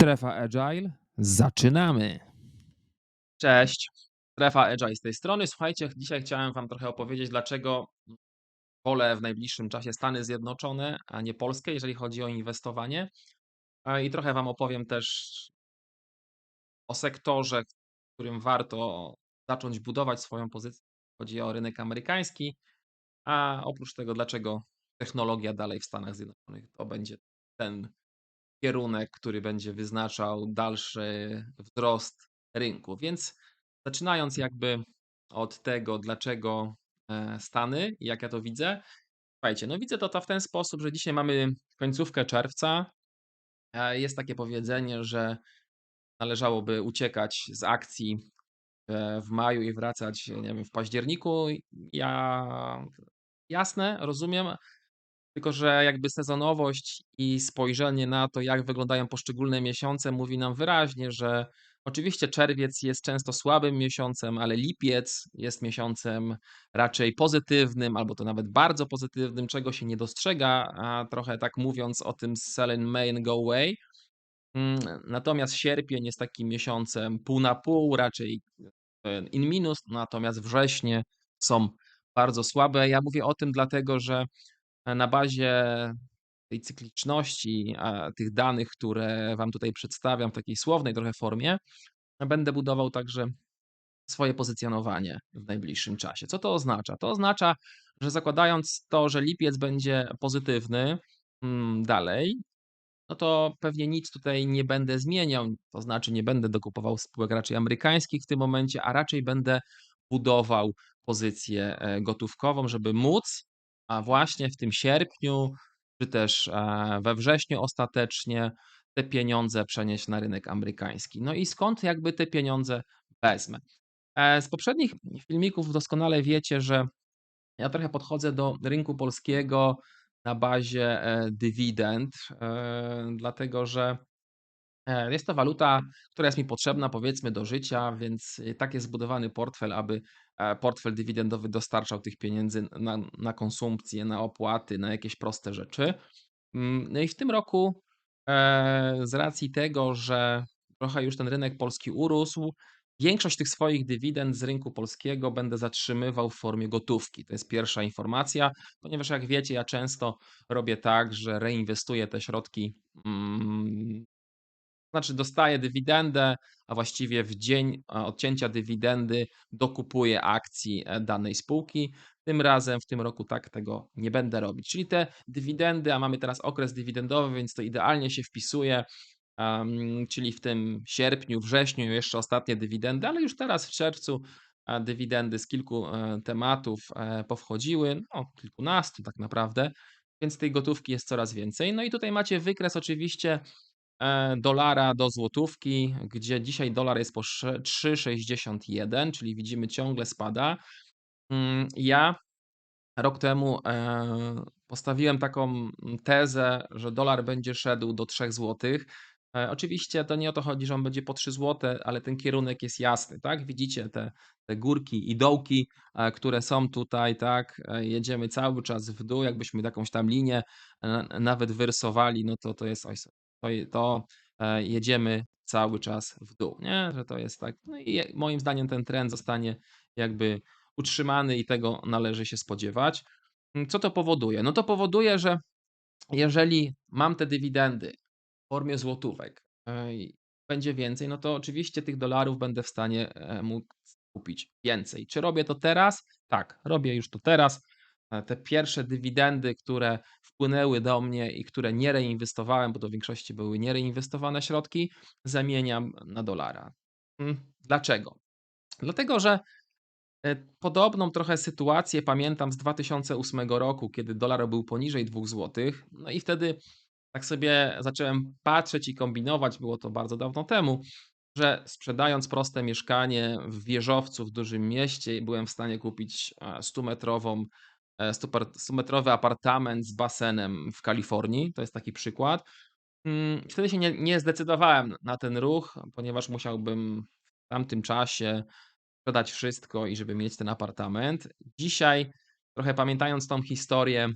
Strefa Agile. Zaczynamy. Cześć, Strefa Agile z tej strony. Słuchajcie, dzisiaj chciałem Wam trochę opowiedzieć, dlaczego wolę w najbliższym czasie Stany Zjednoczone, a nie Polskę, jeżeli chodzi o inwestowanie. I trochę Wam opowiem też o sektorze, w którym warto zacząć budować swoją pozycję. Chodzi o rynek amerykański, a oprócz tego, dlaczego technologia dalej w Stanach Zjednoczonych to będzie ten kierunek, który będzie wyznaczał dalszy wzrost rynku. Więc zaczynając jakby od tego, dlaczego e, Stany i jak ja to widzę. Słuchajcie, no widzę to, to w ten sposób, że dzisiaj mamy końcówkę czerwca. E, Jest takie powiedzenie, że należałoby uciekać z akcji e, w maju i wracać, nie wiem, w październiku. Ja jasne, rozumiem, tylko że jakby sezonowość i spojrzenie na to, jak wyglądają poszczególne miesiące, mówi nam wyraźnie, że oczywiście czerwiec jest często słabym miesiącem, ale lipiec jest miesiącem raczej pozytywnym, albo to nawet bardzo pozytywnym, czego się nie dostrzega, a trochę tak mówiąc o tym sell in May and go away. Mm, Natomiast sierpień jest takim miesiącem pół na pół, raczej e, in minus, natomiast wrześnie są bardzo słabe. Ja mówię o tym dlatego, że na bazie tej cykliczności, a, tych danych, które Wam tutaj przedstawiam w takiej słownej trochę formie, będę budował także swoje pozycjonowanie w najbliższym czasie. Co to oznacza? To oznacza, że zakładając to, że lipiec będzie pozytywny mm, dalej, no to pewnie nic tutaj nie będę zmieniał. To znaczy, nie będę dokupował spółek raczej amerykańskich w tym momencie, a raczej będę budował pozycję e, gotówkową, żeby móc, a właśnie w tym sierpniu, czy też e, we wrześniu ostatecznie te pieniądze przenieść na rynek amerykański. No i skąd jakby te pieniądze wezmę? E, Z poprzednich filmików doskonale wiecie, że ja trochę podchodzę do rynku polskiego na bazie e, dywidend, dlatego że jest to waluta, która jest mi potrzebna powiedzmy do życia, więc e, tak jest zbudowany portfel, aby e, portfel dywidendowy dostarczał tych pieniędzy na, na konsumpcję, na opłaty, na jakieś proste rzeczy. Mm, No i w tym roku e, z racji tego, że trochę już ten rynek polski urósł, większość tych swoich dywidend z rynku polskiego będę zatrzymywał w formie gotówki. To jest pierwsza informacja, ponieważ jak wiecie, ja często robię tak, że reinwestuję te środki, mm, znaczy dostaję dywidendę, a właściwie w dzień e, odcięcia dywidendy dokupuję akcji e, danej spółki. Tym razem w tym roku tak tego nie będę robić. Czyli te dywidendy, a mamy teraz okres dywidendowy, więc to idealnie się wpisuje czyli w tym sierpniu, wrześniu jeszcze ostatnie dywidendy, ale już teraz w czerwcu a, dywidendy z kilku e, tematów e, powchodziły, no kilkunastu tak naprawdę, więc tej gotówki jest coraz więcej. No i tutaj macie wykres oczywiście e, dolara do złotówki, gdzie dzisiaj dolar jest po sze- 3,61, czyli widzimy ciągle spada. Mm, Ja rok temu e, postawiłem taką tezę, że dolar będzie szedł do 3 złotych. E, Oczywiście to nie o to chodzi, że on będzie po 3 zł, ale ten kierunek jest jasny, tak? Widzicie te, te górki i dołki, e, które są tutaj, tak? E, Jedziemy cały czas w dół, jakbyśmy jakąś tam linię e, nawet wyrysowali, no to to jest oj, to, to e, jedziemy cały czas w dół, nie? Że to jest tak. No i moim zdaniem ten trend zostanie jakby utrzymany i tego należy się spodziewać. Mm, Co to powoduje? No to powoduje, że jeżeli mam te dywidendy w formie złotówek e, będzie więcej, no to oczywiście tych dolarów będę w stanie e, móc kupić więcej. Czy robię to teraz? Tak, robię już to teraz. E, Te pierwsze dywidendy, które wpłynęły do mnie i które nie reinwestowałem, bo w większości były niereinwestowane środki, zamieniam na dolara. Mm, Dlaczego? Dlatego, że E, Podobną trochę sytuację pamiętam z 2008 roku, kiedy dolar był poniżej 2 zł. No i wtedy tak sobie zacząłem patrzeć i kombinować, było to bardzo dawno temu, że sprzedając proste mieszkanie w wieżowcu w dużym mieście, byłem w stanie kupić 100-metrową, 100-metrowy apartament z basenem w Kalifornii. To jest taki przykład. Mm, Wtedy się nie, nie zdecydowałem na ten ruch, ponieważ musiałbym w tamtym czasie sprzedać wszystko i żeby mieć ten apartament. Dzisiaj, trochę pamiętając tą historię,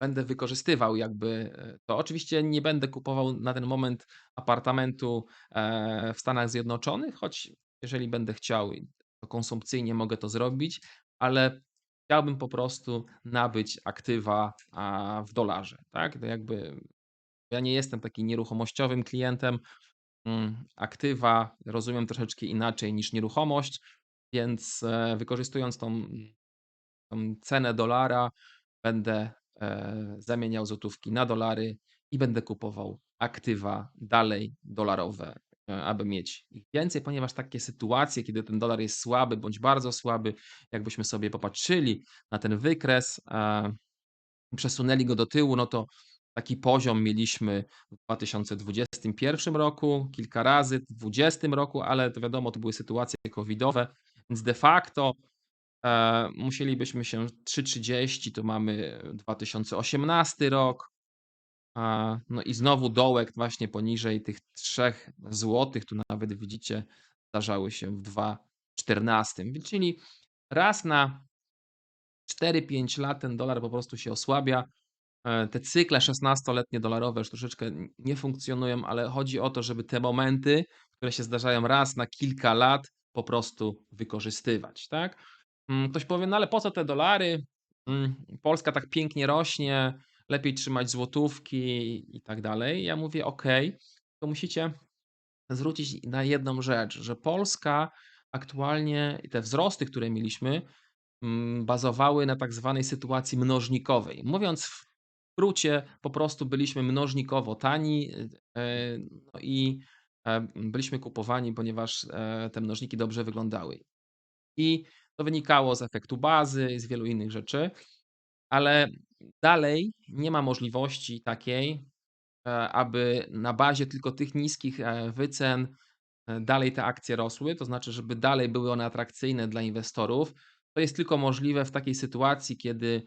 będę wykorzystywał jakby, e, to. Oczywiście nie będę kupował na ten moment apartamentu, e, w Stanach Zjednoczonych, choć jeżeli będę chciał to konsumpcyjnie mogę to zrobić, ale chciałbym po prostu nabyć aktywa, w dolarze, tak. To jakby ja nie jestem takim nieruchomościowym klientem. Mm, aktywa rozumiem troszeczkę inaczej niż nieruchomość, więc, e, wykorzystując tą tą cenę dolara będę, e, zamieniał złotówki na dolary i będę kupował aktywa dalej dolarowe, aby mieć ich więcej, ponieważ takie sytuacje, kiedy ten dolar jest słaby bądź bardzo słaby, jakbyśmy sobie popatrzyli na ten wykres, e, przesunęli go do tyłu, no to taki poziom mieliśmy w 2021 roku, kilka razy, w 2020 roku, ale to wiadomo, to były sytuacje covidowe, więc de facto, e, musielibyśmy się 3,30 to mamy 2018 rok. No i znowu dołek właśnie poniżej tych 3 złotych, tu nawet widzicie zdarzały się w 2014, czyli raz na 4-5 lat ten dolar po prostu się osłabia. E, te cykle szesnastoletnie dolarowe już troszeczkę nie funkcjonują, ale chodzi o to, żeby te momenty, które się zdarzają raz na kilka lat po prostu wykorzystywać, tak. Mm, ktoś powie: "No ale po co te dolary? Mm, Polska tak pięknie rośnie, lepiej trzymać złotówki i tak dalej". Ja mówię: "Okej, to musicie zwrócić na jedną rzecz, że Polska aktualnie te wzrosty, które mieliśmy, mm, bazowały na tak zwanej sytuacji mnożnikowej". Mówiąc w skrócie, po prostu byliśmy mnożnikowo tani, e, no i, e, byliśmy kupowani, ponieważ, e, te mnożniki dobrze wyglądały. I to wynikało z efektu bazy z wielu innych rzeczy, ale dalej nie ma możliwości takiej, e, aby na bazie tylko tych niskich, e, wycen, e, dalej te akcje rosły, to znaczy, żeby dalej były one atrakcyjne dla inwestorów. To jest tylko możliwe w takiej sytuacji, kiedy,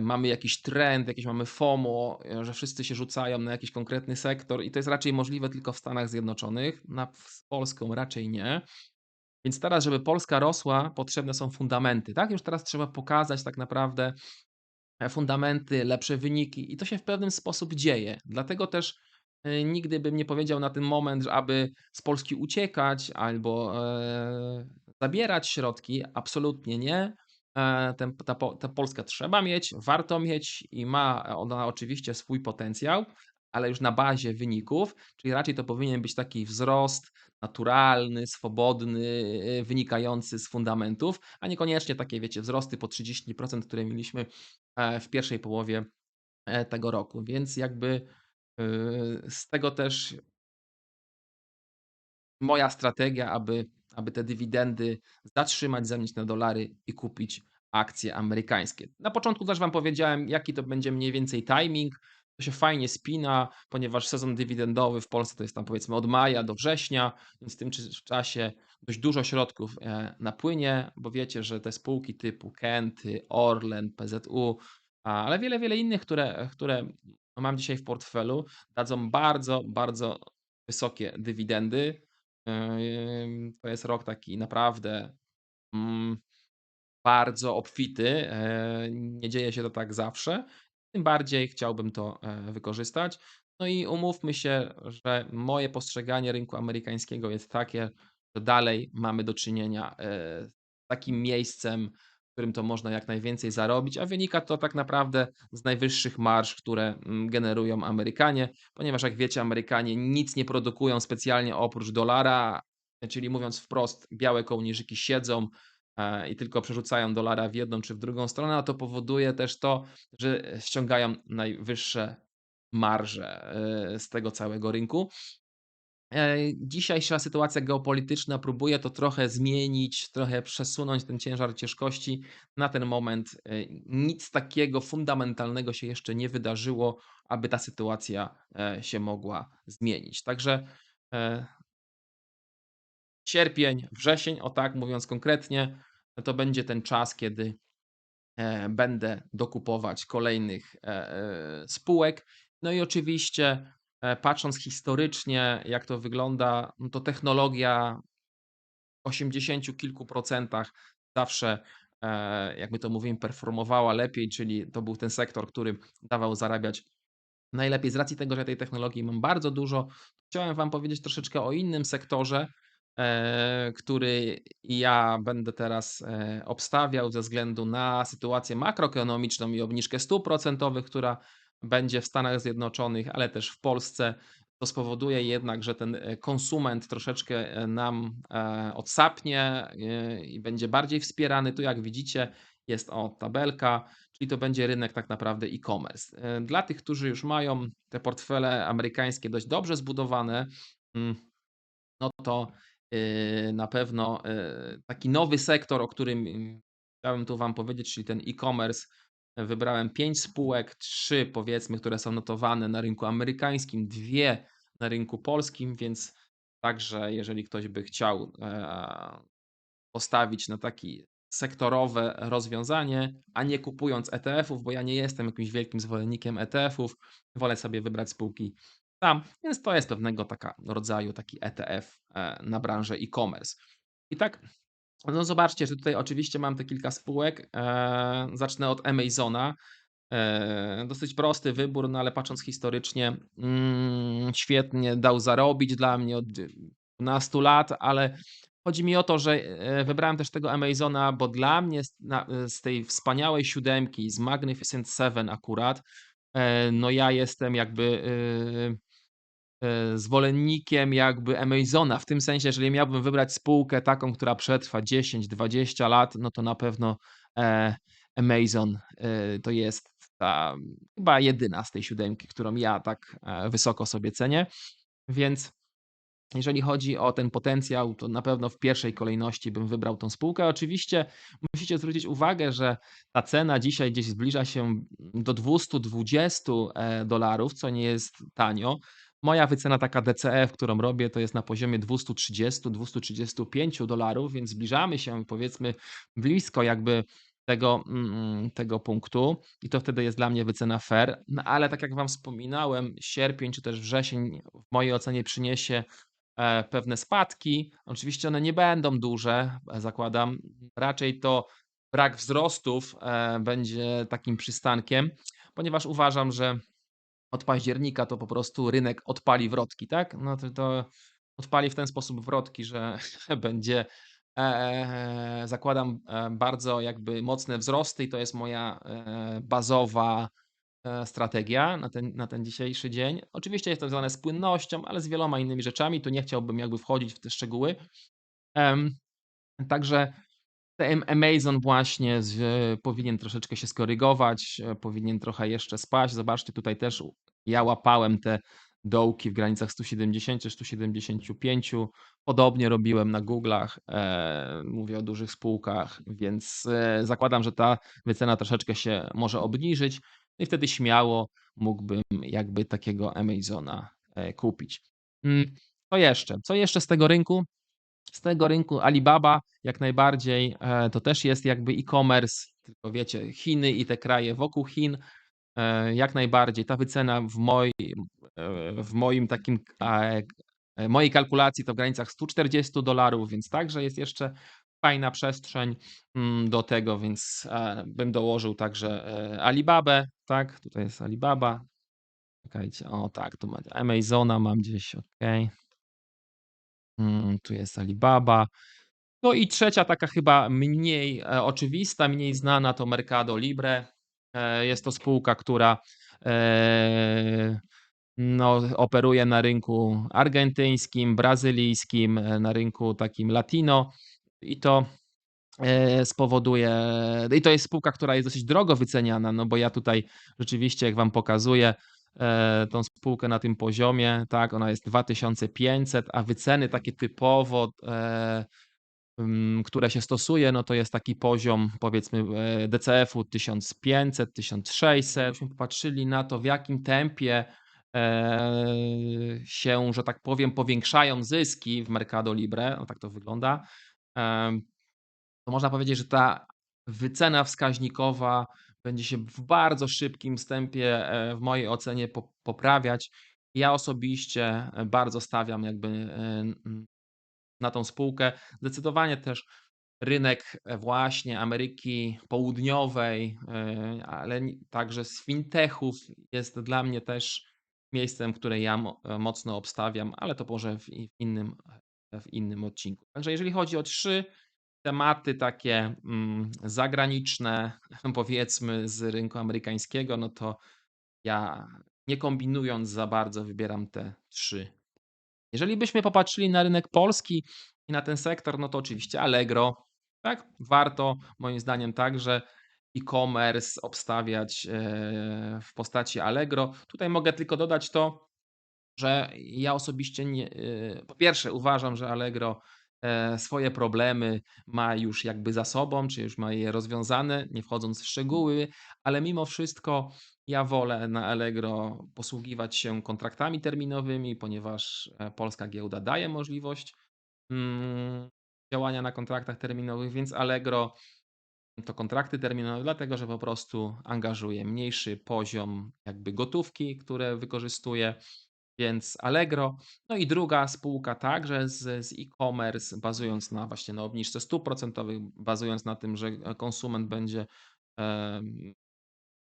mamy jakiś trend, jakieś mamy FOMO, że wszyscy się rzucają na jakiś konkretny sektor i to jest raczej możliwe tylko w Stanach Zjednoczonych, na z Polską raczej nie. Więc teraz, żeby Polska rosła, potrzebne są fundamenty, tak. Już teraz trzeba pokazać tak naprawdę, fundamenty, lepsze wyniki i to się w pewien sposób dzieje. Dlatego też, e, nigdy bym nie powiedział na ten moment, aby z Polski uciekać albo, e, zabierać środki, absolutnie nie. E, ten ta ta Polska trzeba mieć, warto mieć i ma ona oczywiście swój potencjał, ale już na bazie wyników, czyli raczej to powinien być taki wzrost naturalny, swobodny, wynikający z fundamentów, a niekoniecznie takie wiecie wzrosty po 30%, które mieliśmy, w pierwszej połowie, e, tego roku. Więc jakby, y, z tego też moja strategia, aby aby te dywidendy zatrzymać, zamienić na dolary i kupić akcje amerykańskie. Na początku też wam powiedziałem, jaki to będzie mniej więcej timing. To się fajnie spina, ponieważ sezon dywidendowy w Polsce to jest tam powiedzmy od maja do września, więc w tym cz czasie dość dużo środków, e, napłynie, bo wiecie, że te spółki typu Kenty, Orlen, PZU, ale wiele, wiele innych, które które mam dzisiaj w portfelu, dadzą bardzo, bardzo wysokie dywidendy. Ym, to jest rok taki naprawdę, mm, bardzo obfity, e, nie dzieje się to tak zawsze, tym bardziej chciałbym to, e, wykorzystać. No i umówmy się, że moje postrzeganie rynku amerykańskiego jest takie, że dalej mamy do czynienia, e, z takim miejscem, w którym to można jak najwięcej zarobić, a wynika to tak naprawdę z najwyższych marż, które, mm, generują Amerykanie, ponieważ jak wiecie, Amerykanie nic nie produkują specjalnie oprócz dolara, czyli mówiąc wprost, białe kołnierzyki siedzą, i tylko przerzucają dolara w jedną czy w drugą stronę, a to powoduje też to, że ściągają najwyższe marże, e, z tego całego rynku. E, dzisiejsza sytuacja geopolityczna próbuje to trochę zmienić, trochę przesunąć ten ciężar ciężkości. Na ten moment, e, nic takiego fundamentalnego się jeszcze nie wydarzyło, aby ta sytuacja, e, się mogła zmienić. Także, e sierpień, wrzesień, o tak mówiąc konkretnie, to będzie ten czas, kiedy, e, będę dokupować kolejnych, e, e, spółek. No i oczywiście, patrząc historycznie, jak to wygląda, no to technologia w osiemdziesięciu kilku procentach zawsze, jak my to mówimy, performowała lepiej, czyli to był ten sektor, który dawał zarabiać najlepiej. Z racji tego, że tej technologii mam bardzo dużo, chciałem Wam powiedzieć troszeczkę o innym sektorze, który ja będę teraz e, obstawiał ze względu na sytuację makroekonomiczną i obniżkę stóp procentowych, która będzie w Stanach Zjednoczonych, ale też w Polsce. To spowoduje jednak, że ten e, konsument troszeczkę e, nam e, odsapnie e, i będzie bardziej wspierany. Tu, jak widzicie, jest o tabelka, czyli to będzie rynek tak naprawdę e-commerce. E, Dla tych, którzy już mają te portfele amerykańskie dość dobrze zbudowane, mm, no to na pewno y, taki nowy sektor, o którym y, chciałem tu Wam powiedzieć, czyli ten e-commerce. Wybrałem 5 spółek, 3 powiedzmy, które są notowane na rynku amerykańskim, dwie na rynku polskim, więc także jeżeli ktoś by chciał e, postawić na takie sektorowe rozwiązanie, a nie kupując ETF-ów, bo ja nie jestem jakimś wielkim zwolennikiem ETF-ów, wolę sobie wybrać spółki tam, więc to jest pewnego taka rodzaju taki ETF e, na branżę e-commerce. I tak, no zobaczcie, że tutaj oczywiście mam te kilka spółek. E, zacznę od Amazona. E, dosyć prosty wybór, no ale patrząc historycznie, mm, świetnie dał zarobić dla mnie od 12 lat, ale chodzi mi o to, że wybrałem też tego Amazona, bo dla mnie z, tej wspaniałej siódemki, z Magnificent Seven akurat, no ja jestem jakby e, zwolennikiem jakby Amazona, w tym sensie, jeżeli miałbym wybrać spółkę taką, która przetrwa 10-20 lat, no to na pewno e, Amazon e, to jest ta chyba jedyna z tej siódemki, którą ja tak e, wysoko sobie cenię, więc jeżeli chodzi o ten potencjał, to na pewno w pierwszej kolejności bym wybrał tą spółkę. Oczywiście musicie zwrócić uwagę, że ta cena dzisiaj gdzieś zbliża się do 220 e, dolarów, co nie jest tanio. Moja wycena taka DCF, którą robię, to jest na poziomie 230-235 dolarów, więc zbliżamy się powiedzmy blisko jakby tego, mm, tego punktu i to wtedy jest dla mnie wycena fair. No ale tak jak Wam wspominałem, sierpień czy też wrzesień w mojej ocenie przyniesie e, pewne spadki. Oczywiście one nie będą duże, e, zakładam. Raczej to brak wzrostów e, będzie takim przystankiem, ponieważ uważam, że od października to po prostu rynek odpali wrotki, tak? No to, to odpali w ten sposób wrotki, że będzie e, zakładam e, bardzo jakby mocne wzrosty i to jest moja e, bazowa e, strategia na ten, na ten dzisiejszy dzień. Oczywiście jest to związane z płynnością, ale z wieloma innymi rzeczami. Tu nie chciałbym jakby wchodzić w te szczegóły. Także Amazon właśnie z, powinien troszeczkę się skorygować, e, powinien trochę jeszcze spaść. Zobaczcie, tutaj też ja łapałem te dołki w granicach 170-175. Podobnie robiłem na Google'ach, e, mówię o dużych spółkach, więc e, zakładam, że ta wycena troszeczkę się może obniżyć. No i wtedy śmiało mógłbym jakby takiego Amazona e, kupić. Mm, Co jeszcze? Co jeszcze z tego rynku? Z tego rynku Alibaba jak najbardziej e, to też jest jakby e-commerce, tylko wiecie, Chiny i te kraje wokół Chin. e, Jak najbardziej ta wycena w, e, w moim takim mojej kalkulacji to w granicach 140 dolarów, więc także jest jeszcze fajna przestrzeń mm, do tego, więc bym dołożył także Alibabę, tak? Tutaj jest Alibaba. Czekajcie, o tak, tu mam Amazona mam gdzieś, ok. Mm, Tu jest Alibaba. No i trzecia taka chyba mniej e, oczywista, mniej znana to Mercado Libre. E, Jest to spółka, która e, no, operuje na rynku argentyńskim, brazylijskim, na rynku takim latino i to spowoduje, i to jest spółka, która jest dosyć drogo wyceniana, no bo ja tutaj rzeczywiście, jak Wam pokazuję, tą spółkę na tym poziomie, tak, ona jest 2500, a wyceny takie typowo, e, które się stosuje, no to jest taki poziom powiedzmy e, DCF-u 1500, 1600. Gdybyśmy popatrzyli na to, w jakim tempie e, się, że tak powiem, powiększają zyski w Mercado Libre, no tak to wygląda, to można powiedzieć, że ta wycena wskaźnikowa będzie się w bardzo szybkim wstępie, e, w mojej ocenie, po- poprawiać. Ja osobiście e, bardzo stawiam jakby e, na tą spółkę. Zdecydowanie też rynek właśnie Ameryki Południowej, ale także z fintechów jest dla mnie też miejscem, które ja mo mocno obstawiam, ale to może w innym w innym odcinku. Także jeżeli chodzi o 3 tematy takie, mm, zagraniczne, powiedzmy z rynku amerykańskiego, no to ja nie kombinując za bardzo wybieram te 3. Jeżeli byśmy popatrzyli na rynek polski i na ten sektor, no to oczywiście Allegro, tak? Warto moim zdaniem także e-commerce obstawiać, e, w postaci Allegro. Tutaj mogę tylko dodać to, że ja osobiście nie y, po pierwsze uważam, że Allegro, e, swoje problemy ma już jakby za sobą, czy już ma je rozwiązane, nie wchodząc w szczegóły, ale mimo wszystko ja wolę na Allegro posługiwać się kontraktami terminowymi, ponieważ, e, polska giełda daje możliwość, mm, działania na kontraktach terminowych, więc Allegro to kontrakty terminowe, dlatego że po prostu angażuje mniejszy poziom jakby gotówki, które wykorzystuje, więc Allegro. No i druga spółka także z z e-commerce, bazując na właśnie na obniżce stóp procentowych, bazując na tym, że, e, konsument będzie, em,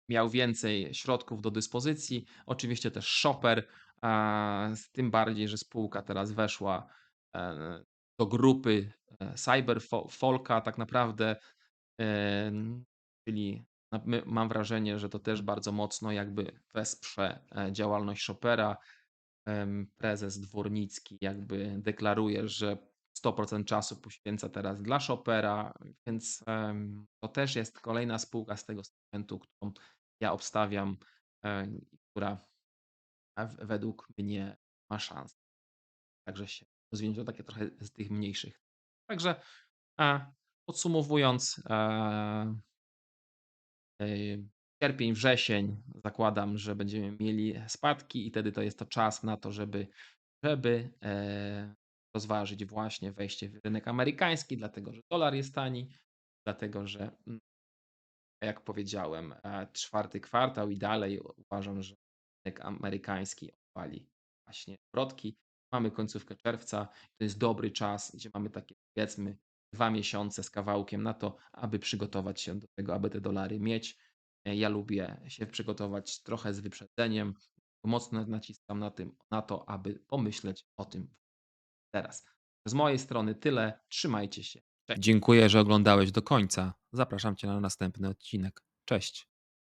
miał więcej środków do dyspozycji. Oczywiście też Shoper, a, tym bardziej, że spółka teraz weszła, e, do grupy, e, Cyber Fo Folka tak naprawdę, em, czyli mam wrażenie, że to też bardzo mocno jakby wesprze, e, działalność Shopera. Prezes Dwornicki jakby deklaruje, że 100% czasu poświęca teraz dla Shopera, więc, to też jest kolejna spółka z tego segmentu, którą ja obstawiam, e, która, według mnie ma szansę. Także się rozwinąć. Takie trochę z tych mniejszych. Także, a, podsumowując, e Ej, sierpień, wrzesień zakładam, że będziemy mieli spadki i wtedy to jest to czas na to, żeby żeby, e, rozważyć właśnie wejście w rynek amerykański, dlatego że dolar jest tani, dlatego że, mm, jak powiedziałem, e, 4 kwartał i dalej uważam, że rynek amerykański obali właśnie zwrotki. Mamy końcówkę czerwca, to jest dobry czas, gdzie mamy takie powiedzmy 2 miesiące z kawałkiem na to, aby przygotować się do tego, aby te dolary mieć. E, ja lubię się przygotować trochę z wyprzedzeniem. Mocno naciskam na tym na to, aby pomyśleć o tym teraz. Z mojej strony tyle. Trzymajcie się. Cześć. Dziękuję, że oglądałeś do końca. Zapraszam cię na następny odcinek. Cześć.